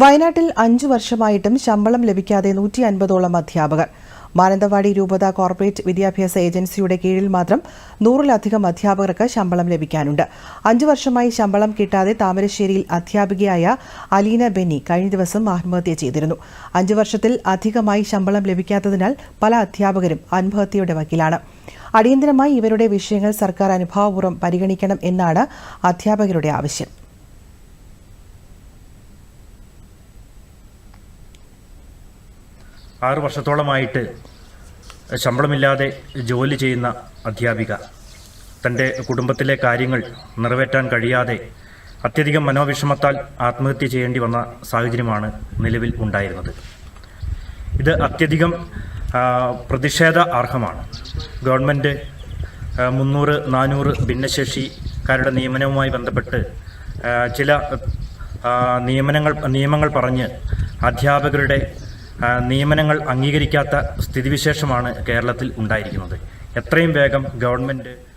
വയനാട്ടിൽ അഞ്ചു വർഷമായിട്ടും ശമ്പളം ലഭിക്കാതെ നൂറ്റി അൻപതോളം അധ്യാപകർ. മാനന്തവാടി രൂപത കോർപ്പറേറ്റ് വിദ്യാഭ്യാസ ഏജൻസിയുടെ കീഴിൽ മാത്രം നൂറിലധികം അധ്യാപകർക്ക് ശമ്പളം ലഭിക്കാനുണ്ട്. അഞ്ചു വർഷമായി ശമ്പളം കിട്ടാതെ താമരശ്ശേരിയിൽ അധ്യാപികയായ അലീന ബെന്നി കഴിഞ്ഞ ദിവസം ആത്മഹത്യ ചെയ്തിരുന്നു. അഞ്ചു വർഷത്തിൽ അധികമായി ശമ്പളം ലഭിക്കാത്തതിനാൽ പല അധ്യാപകരും ആത്മഹത്യയുടെ വക്കിലാണ്. അടിയന്തരമായി ഇവരുടെ വിഷയങ്ങൾ സർക്കാർ അനുഭാവപൂർവം പരിഗണിക്കണം എന്നാണ് അധ്യാപകരുടെ ആവശ്യം. ആറ് വർഷത്തോളമായിട്ട് ശമ്പളമില്ലാതെ ജോലി ചെയ്യുന്ന അധ്യാപിക. തന്റെ കുടുംബത്തിലെ കാര്യങ്ങൾ നിറവേറ്റാൻ കഴിയാതെ അത്യധികം മനോവിഷമത്താൽ ആത്മഹത്യ ചെയ്യേണ്ടി വന്ന സാഹചര്യമാണ് നിലവിൽ ഉണ്ടായിരുന്നത്. ഇത് അത്യധികം പ്രതിഷേധ അർഹമാണ് ഗവൺമെന്റ് മുന്നൂറ് നാനൂറ് ഭിന്നശേഷിക്കാരുടെ നിയമനവുമായി ബന്ധപ്പെട്ട് ചില നിയമനങ്ങൾ നിയമങ്ങൾ പറഞ്ഞ് അധ്യാപകരുടെ നിയമനങ്ങൾ അംഗീകരിക്കാത്ത സ്ഥിതിവിശേഷമാണ് കേരളത്തിൽ ഉണ്ടായിരിക്കുന്നത്. എത്രയും വേഗം ഗവൺമെന്റ്